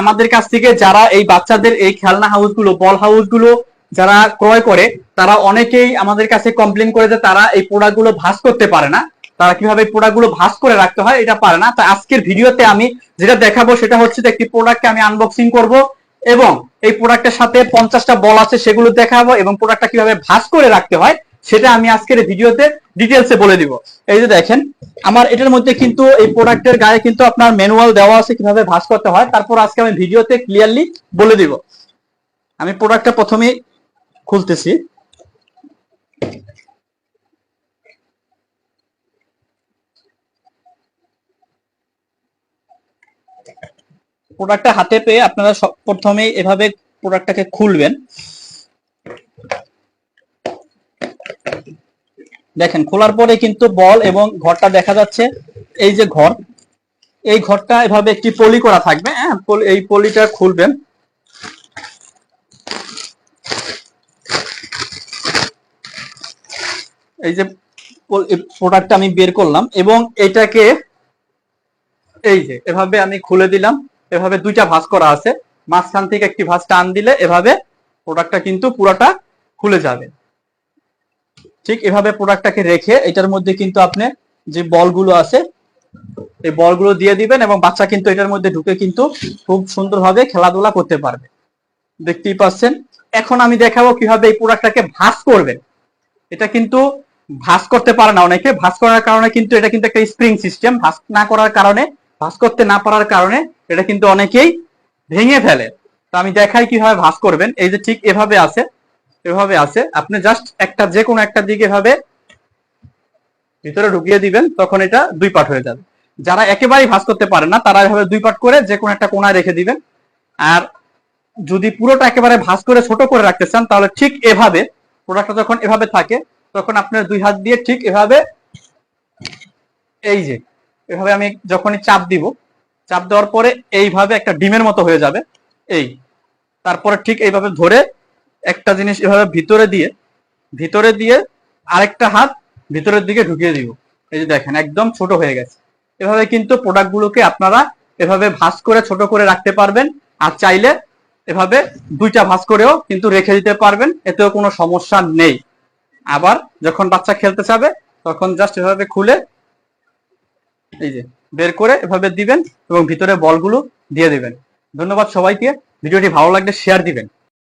আমাদের কাছ থেকে যারা এই বাচ্চাদের এই খেলনা হাউসগুলো বল হাউসগুলো যারা ক্রয় করে, তারা অনেকেই আমাদের কাছে কমপ্লেন করে যে তারা এই প্রোডাক্টগুলো ভাস করতে পারে না। তারা কীভাবে প্রোডাক্টগুলো ভাস করে রাখতে হয় এটা পারে না। তো আজকের ভিডিওতে আমি যেটা দেখাবো সেটা হচ্ছে একটি প্রোডাক্টকে আমি আনবক্সিং করব এবং এই প্রোডাক্টের সাথে পঞ্চাশটা বল আছে সেগুলো দেখাবো এবং প্রোডাক্টটা কীভাবে ভাস করে রাখতে হয় সেটা আমি আজকের ভিডিওতে ডিটেলসে বলে দিব। এই যে দেখেন, আমার এটার মধ্যে কিন্তু এই প্রোডাক্টের গায়ে কিন্তু আপনার ম্যানুয়াল দেওয়া আছে কীভাবে ভাস করতে হয়, তারপর আজকে আমি ভিডিওতে ক্লিয়ারলি বলে দিব। আমি প্রোডাক্টটা প্রথমে খুলতেছি। প্রোডাক্টটা হাতে পেয়ে আপনারা প্রথমেই এভাবে প্রোডাক্টটাকে খুলবেন। দেখেন, খোলার পরে কিন্তু বল এবং ঘরটা দেখা যাচ্ছে। এই যে ঘর, এই ঘরটা এভাবে একটি পলি করা থাকবে হ্যাঁ? এই পলিটা খুলবেন। এই যে প্রোডাক্টটা আমি বের করলাম এবং এটাকে এই যে, এভাবে আমি খুলে দিলাম। এভাবে দুইটা ভাঁজ করা আছে। মাঝখান থেকে একটি ভাঁজ টান দিলে এভাবে প্রোডাক্টটা কিন্তু পুরোটা খুলে যাবে। ঠিক এভাবে প্রোডাক্টটাকে রেখে এটার মধ্যে কিন্তু আপনি যে বলগুলো আছে, এই বলগুলো দিয়ে দিবেন এবং বাচ্চা কিন্তু এটার মধ্যে ঢুকে কিন্তু খুব সুন্দরভাবে খেলাধুলা করতে পারবে। দেখতেই পাচ্ছেন? এখন আমি দেখাবো কীভাবে এই প্রোডাক্টটাকে ভাঁজ করবেন। এটা কিন্তু ভাঁজ করতে পারে না অনেকে। ভাঁজ করার কারণে কিন্তু এটা কিন্তু একটা স্প্রিং সিস্টেম ভাঁজ না করার কারণে, ভাঁজ করতে না পারার কারণে এটা কিন্তু অনেকেই ভেঙে ফেলে। তো আমি দেখাই কীভাবে ভাঁজ করবেন। এই যে ঠিক এভাবে আছে। এভাবে আছে। আপনি জাস্ট একটা যে কোনো একটা দিকে এভাবে ভিতরে ঢুকিয়ে দিবেন, তখন এটা দুই পার্ট হয়ে যাবে। যারা একেবারেই ভাঁজ করতে পারে না, তারা এভাবে দুই পার্ট করে যে কোনো একটা কোনায় রেখে দিবেন। আর যদি পুরোটা একেবারে ভাঁজ করে ছোট করে রাখতে চান, তাহলে ঠিক এভাবে প্রোডাক্টটা যখন এভাবে থাকে, তখন আপনার দুই হাত দিয়ে ঠিক এভাবে এই যে, এভাবে আমি যখনই চাপ দিব, চাপ দেওয়ার পরে এইভাবে একটা ডিমের মতো হয়ে যাবে। এই, তারপরে ঠিক এইভাবে ধরে একটা জিনিস এভাবে ভিতরে দিয়ে ভিতরে দিয়ে আরেকটা হাত ভিতরের দিকে ঢুকিয়ে দিব। এই যে দেখেন, একদম ছোট হয়ে গেছে। এভাবে কিন্তু প্রোডাক্ট গুলোকে আপনারা এভাবে ভাঁজ করে, ছোট করে রাখতে পারবেন। আর চাইলে এভাবে দুইটা ভাঁজ করেও কিন্তু রেখে দিতে পারবেন। এতেও কোনো সমস্যা নেই। আবার যখন বাচ্চা খেলতে চাবে, তখন জাস্ট এভাবে খুলে এই যে বের করে এভাবে দিবেন এবং ভিতরে বলগুলো দিয়ে দিবেন। ধন্যবাদ সবাইকে। ভিডিওটি ভালো লাগলে শেয়ার দিবেন।